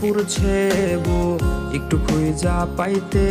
পুরছে বো একটু খুঁজা পাইতে